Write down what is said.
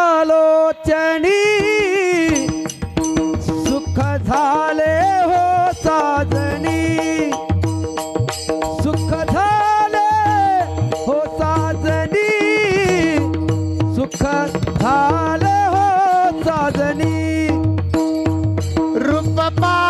रूपपातालोचणी सुख झाले हो साजणी सुख झाले हो साजनी सुख झाले हो साजणी रूपपा